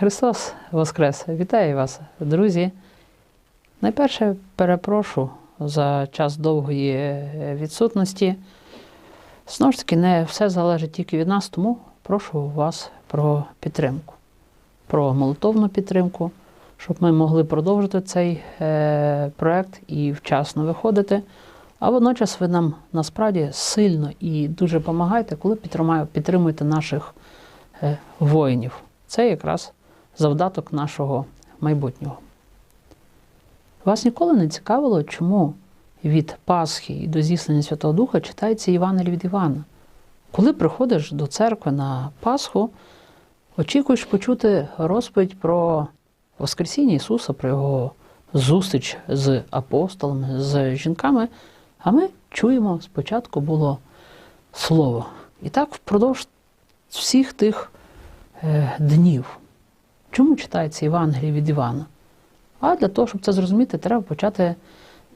Христос Воскрес! Вітаю вас, друзі. Найперше перепрошу за час довгої е, відсутності. Знову ж таки, не все залежить тільки від нас, тому прошу вас про підтримку, про молитовну підтримку, щоб ми могли продовжити цей е, проект і вчасно виходити. А водночас ви нам насправді сильно і дуже допомагаєте, коли підтримуєте наших е, воїнів. Це якраз завдаток нашого майбутнього. Вас ніколи не цікавило, чому від Пасхи і до зіслання Святого Духа читається Євангелій від Івана? Коли приходиш до церкви на Пасху, очікуєш почути розповідь про Воскресіння Ісуса, про Його зустріч з апостолами, з жінками, а ми чуємо, спочатку було Слово. І так впродовж всіх тих е, днів. Чому читається Євангеліє від Івана? А для того, щоб це зрозуміти, треба почати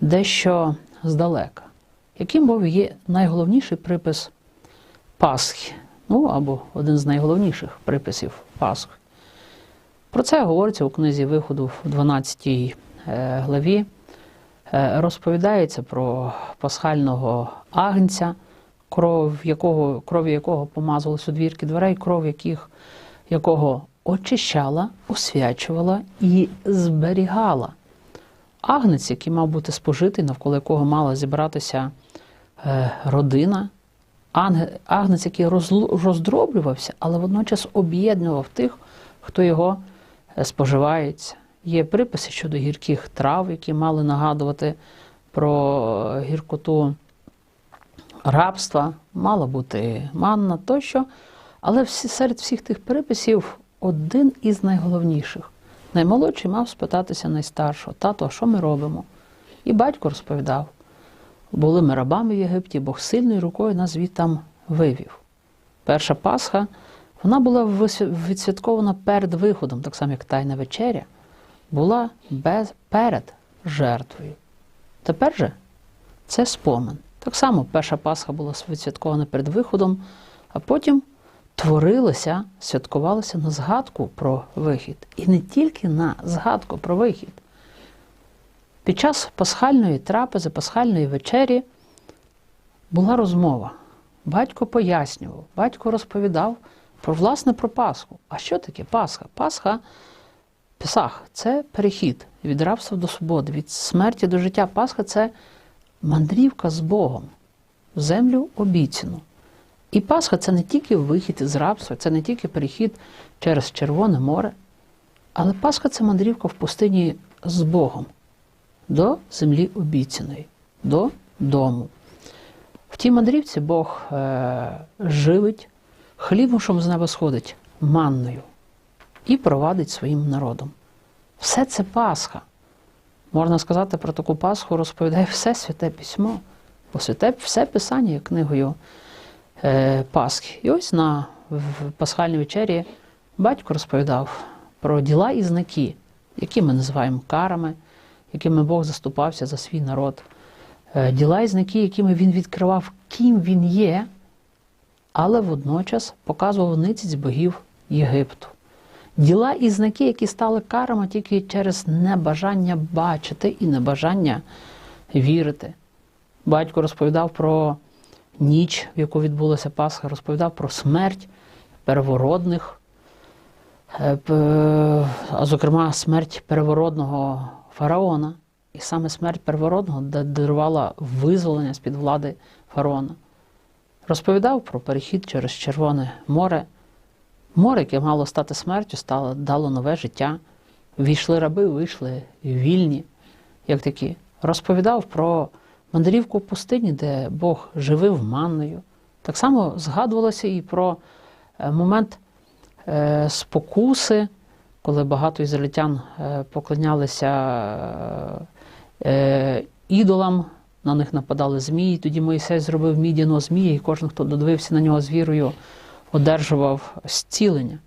дещо здалека. Яким був є найголовніший припис Пасхи? Ну або один з найголовніших приписів Пасхи. Про це говориться у книзі виходу в 12 е, главі. Е, Розповідається про пасхального агнця, кров якого, кров'ю якого помазувалась у двірки дверей, кров яких, якого очищала, освячувала і зберігала. Агнець, який мав бути спожитий, навколо якого мала зібратися е, родина, агнець, який роздроблювався, але водночас об'єднував тих, хто його е, споживається. Є приписи щодо гірких трав, які мали нагадувати про е, гіркоту рабства, мала бути манна тощо. Але серед всіх тих приписів один із найголовніших. Наймолодший мав спитатися найстаршого, тато, а що ми робимо? І батько розповідав: були ми рабами в Єгипті, Бог сильною рукою нас звідтам вивів. Перша Пасха вона була відсвяткована перед виходом, так само як Тайна вечеря, була без, перед жертвою. Тепер же це спомин. Так само перша Пасха була відсвяткована перед виходом, а потім творилося, святкувалося на згадку про вихід. І не тільки на згадку про вихід. Під час пасхальної трапези, пасхальної вечері була розмова. Батько пояснював, батько розповідав про власне про Пасху. А що таке Пасха? Пасха, Песах це перехід від рабства до свободи, від смерті до життя. Пасха це мандрівка з Богом в землю обіцяну. І Пасха це не тільки вихід із рабства, це не тільки перехід через Червоне море, але Пасха це мандрівка в пустині з Богом до землі обіцяної, до дому. В тій мандрівці Бог е, живить, хлібом, що з неба сходить, манною і провадить своїм народом. Все це Пасха. Можна сказати, про таку Пасху розповідає все святе письмо, бо святе все писання є книгою Пасхи. І ось на пасхальній вечері батько розповідав про діла і знаки, які ми називаємо карами, якими Бог заступався за свій народ. Е, Діла і знаки, якими він відкривав, ким він є, але водночас показував ницість богів Єгипту. Діла і знаки, які стали карами тільки через небажання бачити і небажання вірити. Батько розповідав про ніч, в яку відбулася Пасха, розповідав про смерть первородних, е, а зокрема смерть первородного фараона. І саме смерть первородного дарувала визволення з-під влади фараона. Розповідав про перехід через Червоне море. Море, яке мало стати смертю, стало, дало нове життя. Війшли раби, вийшли вільні, як такі. Розповідав про мандрівку в пустині, де Бог живив манною. Так само згадувалося і про е, момент е, спокуси, коли багато ізраїльтян е, поклонялися ідолам, на них нападали змії. Тоді Моїсей зробив мідяного змія, і кожен, хто додивився на нього з вірою, одержував зцілення.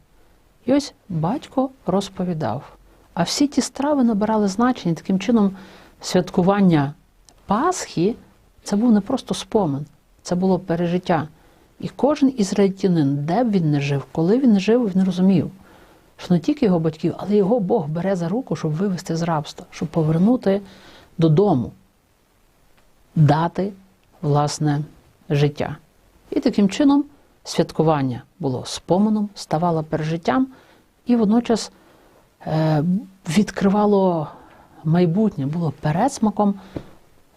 І ось батько розповідав. А всі ті страви набирали значення. Таким чином, святкування Пасхи це був не просто спомин, це було пережиття. І кожен ізраїльтянин, де б він не жив, коли він не жив, він розумів, що не тільки його батьків, але його Бог бере за руку, щоб вивести з рабства, щоб повернути додому, дати власне життя. І таким чином святкування було споменом, ставало пережиттям і водночас е, відкривало майбутнє, було передсмаком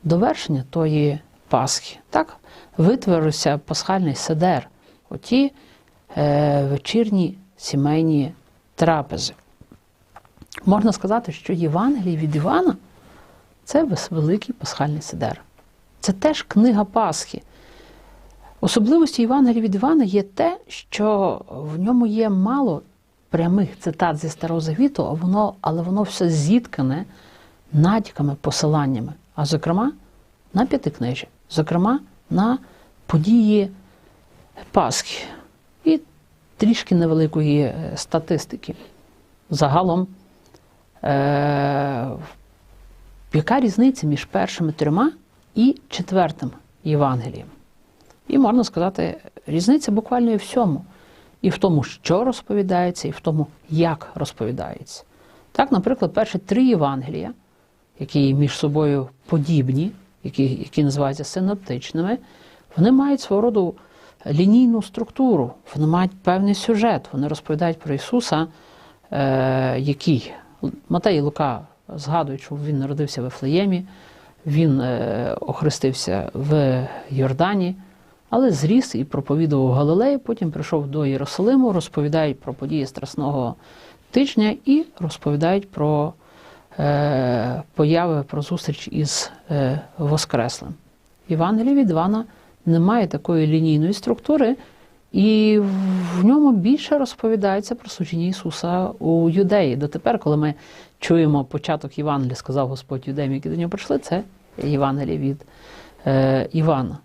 довершення тої Пасхи. Так витворився пасхальний седер, оті е, вечірні сімейні трапези. Можна сказати, що Євангеліє від Івана це великий пасхальний седер. Це теж книга Пасхи. Особливості Євангелія від Івана є те, що в ньому є мало прямих цитат зі Старого Завіту, але воно все зіткане натяками, посиланнями, а зокрема на п'ятикнижі, зокрема на події Пасхи і трішки невеликої е, статистики. Загалом, е- яка різниця між першими трьома і четвертим Євангелієм? І можна сказати, різниця буквально і в всьому. І в тому, що розповідається, і в тому, як розповідається. Так, наприклад, перші три Євангелія, які між собою подібні, які які називаються синоптичними, вони мають свого роду лінійну структуру, вони мають певний сюжет, вони розповідають про Ісуса, е, який Матей і Лука згадують, що Він народився в Ефлеємі, Він е, охрестився в Йордані. Але зріс і проповідував Галилеї, потім прийшов до Єрусалиму, розповідають про події Страсного тижня і розповідають про появи, про зустріч із е, Воскреслим. Євангелії від Івана немає такої лінійної структури, і в ньому більше розповідається про служіння Ісуса у юдеї. Дотепер, коли ми чуємо початок Євангелія, сказав Господь юдеям, які до нього прийшли, це Євангеліє від е, Івана.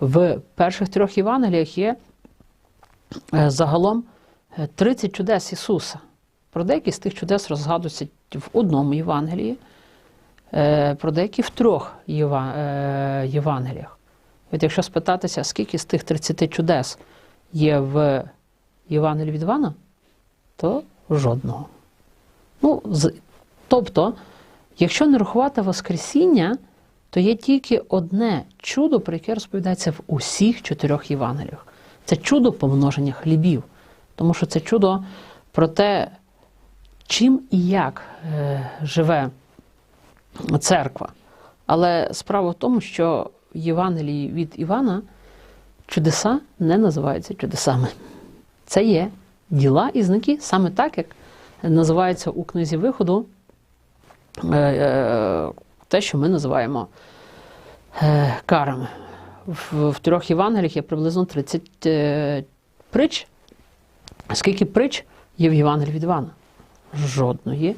В перших трьох Євангеліях є е, загалом 30 чудес Ісуса. Про деякі з тих чудес розгадуються в одному Євангелії, е, про деякі в трьох е, Євангеліях. От якщо спитатися, скільки з тих 30 чудес є в Євангелії від Івана, то жодного. Ну, Тобто, якщо не рахувати Воскресіння, то є тільки одне чудо, про яке розповідається в усіх чотирьох Євангеліях. Це чудо помноження хлібів. Тому що це чудо про те, чим і як е, живе церква. Але справа в тому, що в Євангелії від Івана чудеса не називаються чудесами. Це є діла і знаки, саме так, як називається у книзі виходу. Е, е, те, що ми називаємо карами. В, трьох Євангеліях є приблизно 30 е, притч. Скільки притч є в Євангелії від Івана? Жодної.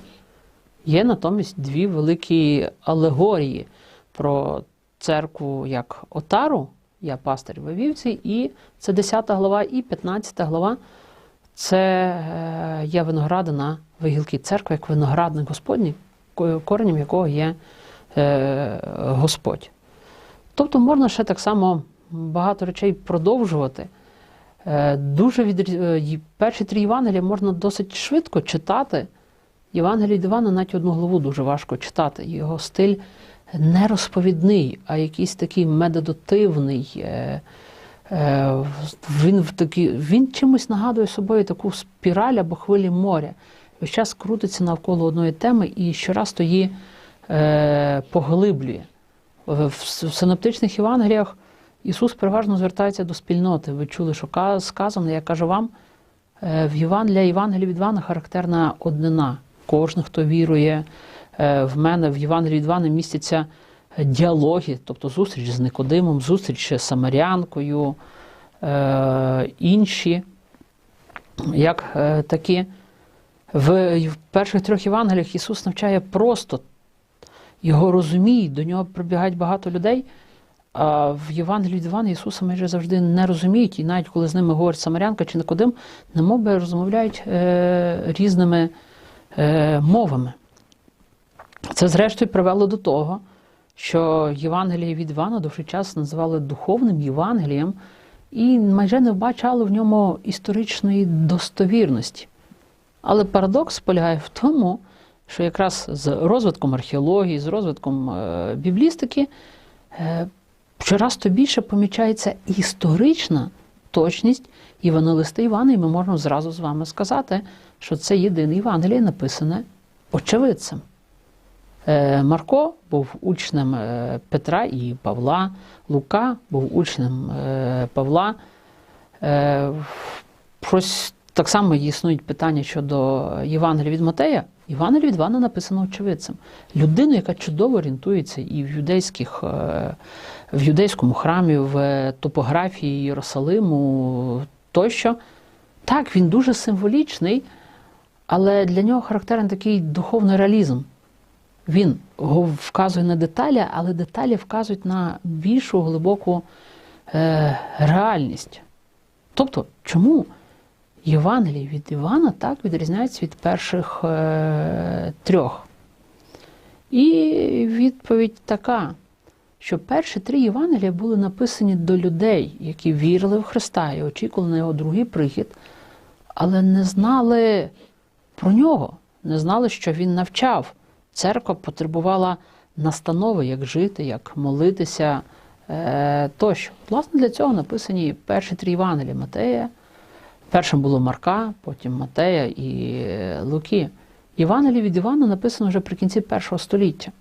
Є натомість дві великі алегорії про церкву як Отару, я пастир Вавівці, і це 10 глава і 15 глава. Це е, є виноградина вигілки церкви, як виноградник Господній, коренем якого є Е, Господь. Тобто можна ще так само багато речей продовжувати. Е, дуже від... Е, перші три Євангелія можна досить швидко читати. Євангелій Івана навіть одну главу дуже важко читати. Його стиль не розповідний, а якийсь такий медитативний. Він в такі, він чимось нагадує собою таку спіраль або хвилі моря. Весь час крутиться навколо одної теми і щораз то її Е, поглиблює. В синоптичних Євангеліях Ісус переважно звертається до спільноти. Ви чули, що сказано, я кажу вам, е, в Єван, для Євангелія від Івана характерна однина. Кожен, хто вірує е, в мене, в Євангелії від Івана містяться діалоги, тобто зустріч з Никодимом, зустріч з Самарянкою, інші, як такі. В перших трьох Євангеліях Ісус навчає просто його розуміють, до нього прибігають багато людей. А в Євангелії від Івана Ісуса майже завжди не розуміють, і навіть коли з ними говорить Самарянка чи Никодим, немов би розмовляють е, різними е, мовами. Це, зрештою, привело до того, що Євангеліє від Івана довший час називали духовним Євангелієм і майже не вбачали в ньому історичної достовірності. Але парадокс полягає в тому, що якраз з розвитком археології, з розвитком е, біблістики щораз то більше помічається історична точність Івановиста Івана, і ми можемо зразу з вами сказати, що це єдине Євангеліє написане очевидцем. Е, Марко був учнем е, Петра і Павла, Лука був учнем е, Павла. Щось так само існують питання щодо Євангелія від Матея. Євангелія від Івана написано очевидцем. Людину, яка чудово орієнтується і в юдейських, е, в юдейському храмі, в топографії Єрусалиму тощо. Так, він дуже символічний, але для нього характерний такий духовний реалізм. Він вказує на деталі, але деталі вказують на більшу глибоку е, реальність. Тобто, чому Євангелій від Івана так відрізняється від перших е, трьох? І відповідь така, що перші три Євангелія були написані до людей, які вірили в Христа і очікували на його другий прихід, але не знали про нього, не знали, що він навчав. Церква потребувала настанови, як жити, як молитися е, тощо. Власне, для цього написані перші три Євангелія Матея. Першим було Марка, потім Матея і Луки. Євангеліє від Івана написано вже при кінці першого століття.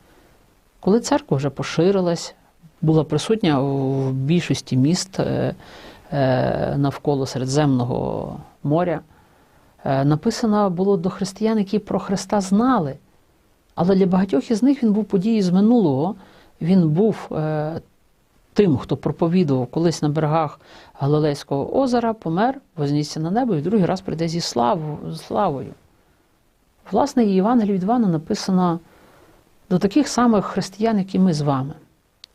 Коли церква вже поширилась, була присутня в більшості міст е, е, навколо Середземного моря, е, написано було до християн, які про Христа знали. Але для багатьох із них він був подією з минулого. Він був тим, хто проповідував колись на берегах Галилейського озера, помер, вознісся на небо і другий раз прийде зі славу, славою. Власне, і Євангеліє від Івана написано до таких самих християн, як і ми з вами.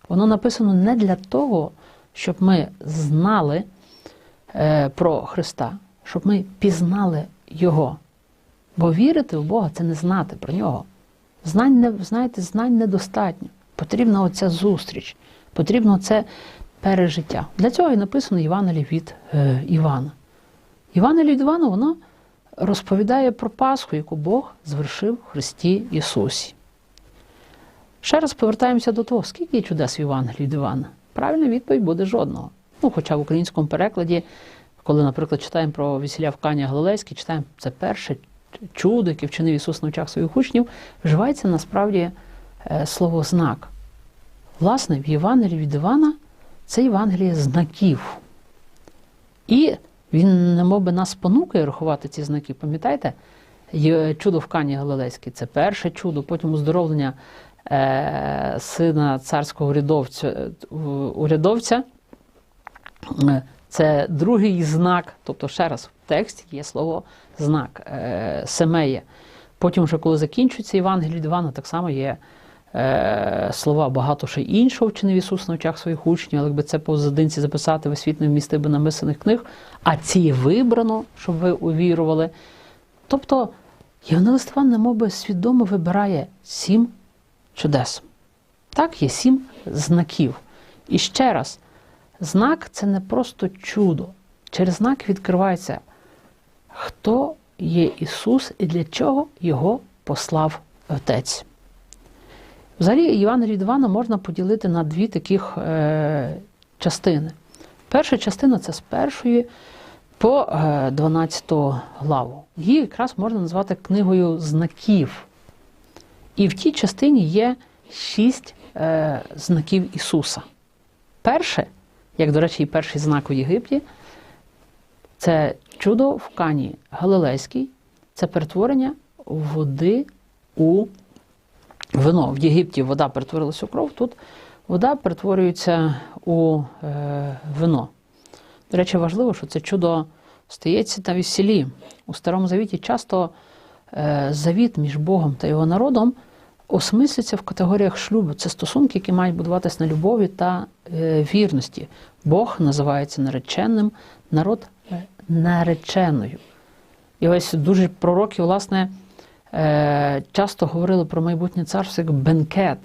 Воно написано не для того, щоб ми знали е, про Христа, щоб ми пізнали Його. Бо вірити в Бога це не знати про нього. Знань не, знаєте, знань недостатньо. Потрібна оця зустріч, потрібно це пережиття. Для цього і написано Євангеліє від е, Івана. Євангеліє від Івана воно розповідає про Пасху, яку Бог звершив в Христі Ісусі. Ще раз повертаємося до того, скільки є чудес в Євангелії від Івана. Правильна відповідь буде жодного. Ну, хоча в українському перекладі, коли, наприклад, читаємо про весілля в Кані Галилейській, читаємо це перше чудо, яке вчинив Ісус на очах своїх учнів, вживається насправді е, слово знак. Власне, в Євангелії від Івана це Євангеліє знаків. І він немов би нас спонукає рахувати ці знаки. Пам'ятаєте? Чудо в Кані Галилейській це перше чудо, потім оздоровлення е, сина царського урядовця, урядовця. Е, Це другий знак, тобто ще раз в тексті є слово знак е, семеє. Потім, вже коли закінчується Євангеліє від Івана, так само є слова багато ще іншого вчинив Ісус на очах своїх учнів, але якби це по задинці записати, весь світ не вмістив би намисаних книг, а ці вибрано, щоб ви увірували. Тобто Євангелист Іван немов би свідомо вибирає сім чудес. Так, є сім знаків. І ще раз, знак це не просто чудо. Через знак відкривається, хто є Ісус і для чого Його послав Отець. Взагалі, Євангеліє від Івана можна поділити на дві таких е, частини. Перша частина це з першої по е, 12 главу. Її якраз можна назвати книгою знаків. І в тій частині є шість е, знаків Ісуса. Перше, як, до речі, і перший знак у Єгипті, це чудо в Кані Галилейській, це перетворення води у вино. В Єгипті вода перетворилася у кров, тут вода перетворюється у е, вино. До речі, важливо, що це чудо стається на весіллі. У Старому Завіті часто е, завіт між Богом та його народом осмислюється в категоріях шлюбу. Це стосунки, які мають будуватись на любові та е, вірності. Бог називається нареченим, народ е, нареченою. І ось дуже пророки, власне, часто говорили про майбутнє царство як бенкет,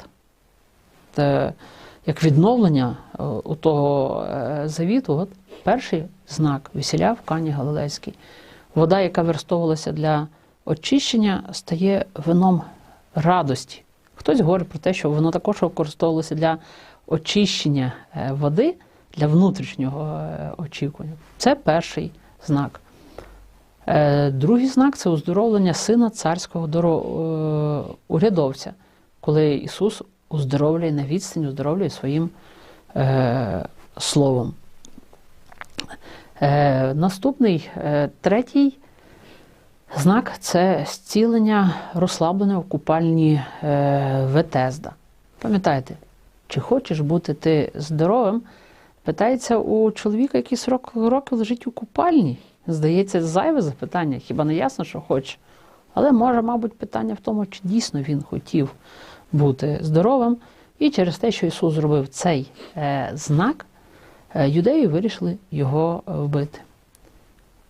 як відновлення е, у того е, завіту. От перший знак весіля в Кані Галилейській. Вода, яка використовувалася для очищення стає вином радості. Хтось говорить про те, що воно також використовувалося для очищення е, води, для внутрішнього е, очікування. Це перший знак. Е, Другий знак це оздоровлення сина царського е, урядовця, коли Ісус уздоровлює на відстані, уздоровлює своїм е, словом. Наступний, третій знак це зцілення розслаблене в купальні Ветезда. Пам'ятаєте, чи хочеш бути ти здоровим? Питається у чоловіка, який 40 років лежить у купальні. Здається, зайве запитання, хіба не ясно, що хоче. Але може, мабуть, питання в тому, чи дійсно він хотів бути здоровим. І через те, що Ісус зробив цей е, знак, е, юдеї вирішили його е, вбити.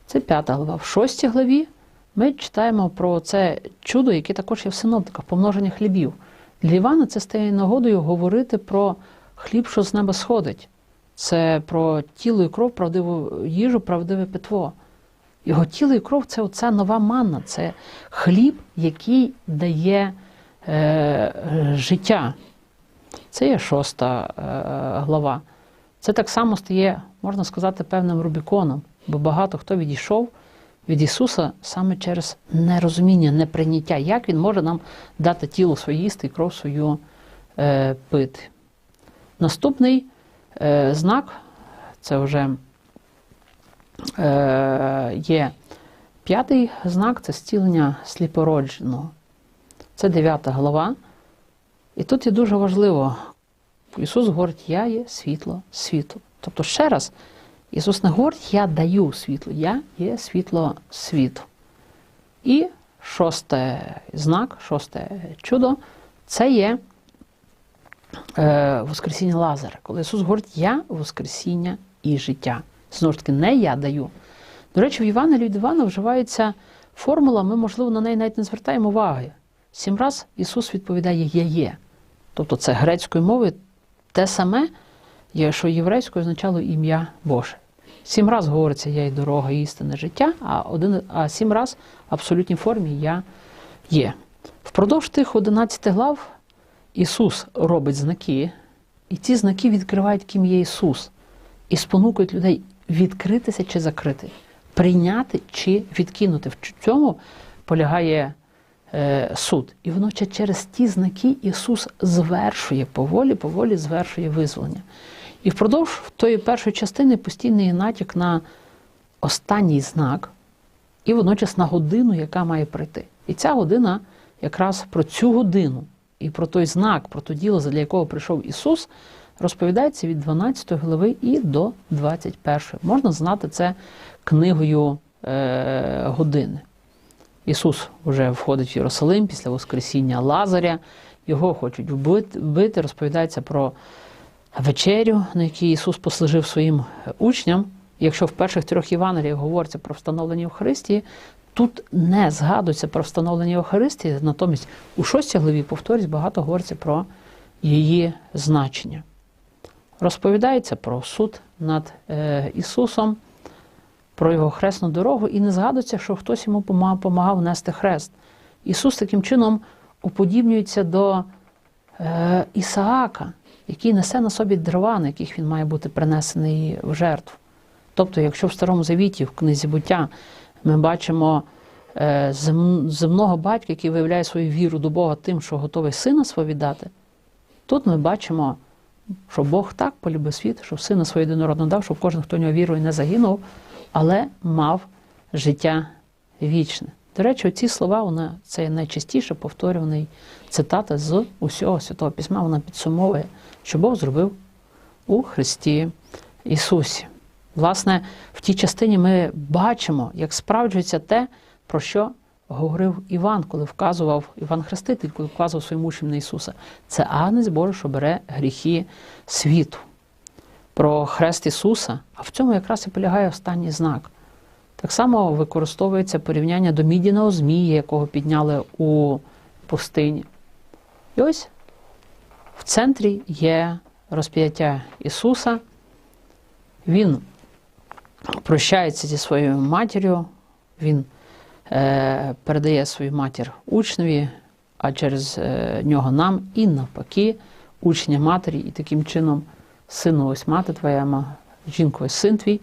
Це п'ята глава. В шостій главі ми читаємо про це чудо, яке також є в синоптиках, помноження хлібів. Для Івана це стає нагодою говорити про хліб, що з неба сходить. Це про тіло і кров, правдиву їжу, правдиве питво. Його тіло і кров це оця нова манна, це хліб, який дає е, життя. Це є шоста е, глава. Це так само стає, можна сказати, певним Рубіконом, бо багато хто відійшов від Ісуса саме через нерозуміння, неприйняття, як Він може нам дати тіло своє їсти і кров свою е, пити. Наступний е, знак це вже є п'ятий знак це зцілення сліпородженого. Це дев'ята глава. І тут є дуже важливо, Ісус говорить, я є світло світу. Тобто, ще раз, Ісус не говорить, я даю світло, я є світло світу. І шосте знак, шосте чудо це є е, Воскресіння Лазаря. Коли Ісус говорить, я Воскресіння і життя. Знову ж таки, не я даю. До речі, в Івана від Івана вживається формула, ми, можливо, на неї навіть не звертаємо уваги. Сім раз Ісус відповідає Я є. Тобто це грецькою мовою те саме, що єврейською означало ім'я Боже. Сім раз говориться Я і дорога, і істина життя, а один, а сім раз в абсолютній формі Я є. Впродовж тих 11 глав Ісус робить знаки, і ці знаки відкривають, ким є Ісус, і спонукують людей відкритися чи закрити, прийняти чи відкинути. В цьому полягає е, суд. І водночас через ті знаки Ісус звершує поволі, поволі звершує визволення. І впродовж тої першої частини постійний натяк на останній знак, і водночас на годину, яка має прийти. І ця година якраз про цю годину і про той знак, про то діло, для якого прийшов Ісус, розповідається від 12 глави і до 21. Можна знати це книгою е, години. Ісус вже входить в Єрусалим після Воскресіння Лазаря, його хочуть вбити. Розповідається про вечерю, на якій Ісус послужив своїм учням. Якщо в перших трьох Євангеліях говориться про встановлення Євхаристії, тут не згадується про встановлення Євхаристії, натомість у шостій главі, повторюсь, багато говориться про її значення. Розповідається про суд над е, Ісусом, про його хресну дорогу, і не згадується, що хтось йому допомагав нести хрест. Ісус таким чином уподібнюється до е, Ісаака, який несе на собі дрова, на яких він має бути принесений в жертву. Тобто, якщо в Старому Завіті, в книзі буття, ми бачимо е, земного батька, який виявляє свою віру до Бога тим, що готовий сина свого віддати, тут ми бачимо, що Бог так полюбив світ, що сина свого єдинородного дав, щоб кожен, хто в нього вірує, не загинув, але мав життя вічне. До речі, ці слова вона це найчастіше повторюваний цитата з усього Святого Письма. Вона підсумовує, що Бог зробив у Христі Ісусі. Власне, в тій частині ми бачимо, як справджується те, про що говорив Іван, коли вказував Іван Хреститель, коли вказував своїм учням на Ісуса. Це агнець Божий, що бере гріхи світу. Про хрест Ісуса, а в цьому якраз і полягає останній знак. Так само використовується порівняння до мідяного змія, якого підняли у пустині. І ось в центрі є розп'яття Ісуса. Він прощається зі своєю матір'ю, він передає свою матір учневі, а через е, нього нам і навпаки, учня матері, і таким чином сину ось мати твоя, жінко ось син твій.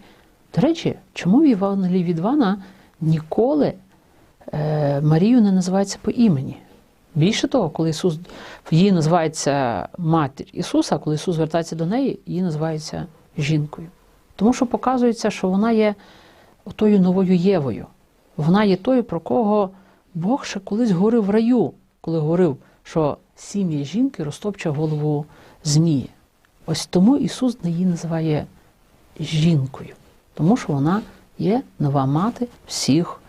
До речі, чому в Євангелії від Івана ніколи е, Марію не називається по імені? Більше того, коли Ісус її називається матір Ісуса, коли Ісус звертається до неї, її називається жінкою. Тому що показується, що вона є тою новою Євою. Вона є тою, про кого Бог ще колись говорив в раю, коли говорив, що сім'я жінки розтопче голову змії. Ось тому Ісус її називає жінкою, тому що вона є нова мати всіх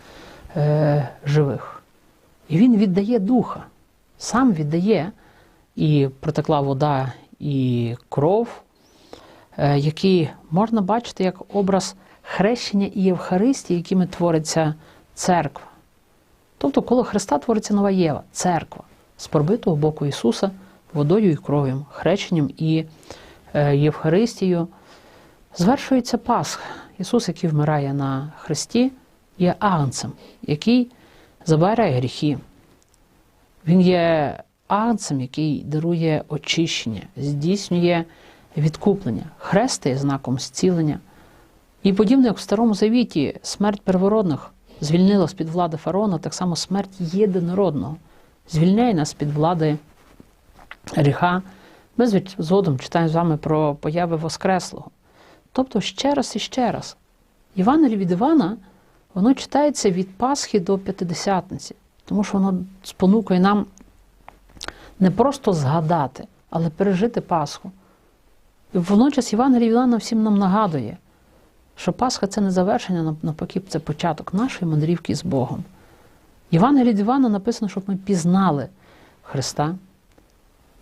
е, живих. І Він віддає духа, сам віддає, і протекла вода, і кров, е, які можна бачити як образ хрещення і Євхаристії, якими твориться церква. Тобто, коло Христа твориться нова Єва, церква, з пробитого боку Ісуса водою і кров'ю, хрещенням і е, Євхаристією. Звершується Пасха. Ісус, який вмирає на Христі, є агнцем, який забирає гріхи. Він є агнцем, який дарує очищення, здійснює відкуплення. Хрест є знаком зцілення. І подібно як в Старому Завіті смерть первородних звільнила з-під влади фараона, так само смерть єдинородного звільняє нас з-під влади гріха. Ми згодом читаємо з вами про появи Воскреслого. Тобто ще раз і ще раз. Євангеліє від Івана, воно читається від Пасхи до П'ятидесятниці, тому що воно спонукує нам не просто згадати, але пережити Пасху. І водночас Євангеліє від Івана всім нам нагадує, що Пасха це не завершення, нав- навпаки, це початок нашої мандрівки з Богом. Євангеліє від Івана написано, щоб ми пізнали Христа.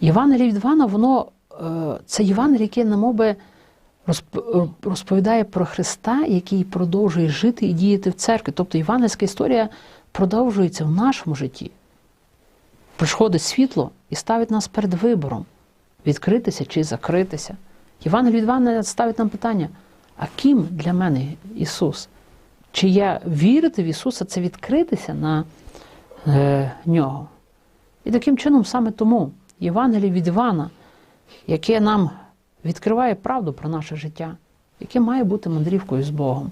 Євангеліє від Івана, воно е, це Євангеліє, яке намоби е, розповідає про Христа, який продовжує жити і діяти в церкві. Тобто євангельська історія продовжується в нашому житті. Приходить світло і ставить нас перед вибором відкритися чи закритися. Євангеліє від Івана ставить нам питання: а ким для мене Ісус? Чи я вірити в Ісуса це відкритися на е, нього? І таким чином, саме тому Євангеліє від Івана, яке нам відкриває правду про наше життя, яке має бути мандрівкою з Богом.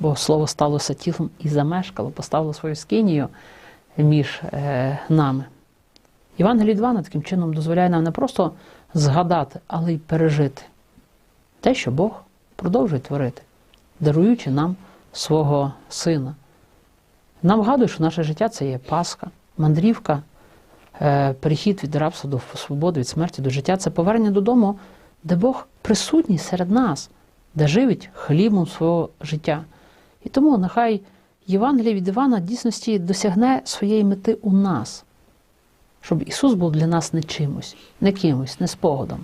Бо Слово сталося тілом і замешкало, поставило свою скинію між е, нами. Євангеліє від Івана таким чином дозволяє нам не просто згадати, але й пережити те, що Бог продовжує творити, даруючи нам свого сина. Нам вгадує, що наше життя це є Пасха, мандрівка, е, перехід від рабства до свободи, від смерті до життя це повернення додому, де Бог присутній серед нас, де живить хлібом свого життя. І тому нехай Євангеліє від Івана в дійсності досягне своєї мети у нас, щоб Ісус був для нас не чимось, не кимось, не спогадом,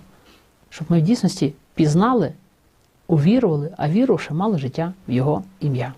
щоб ми в дійсності пізнали, увірували, а вірувавши, мали життя в Його ім'я.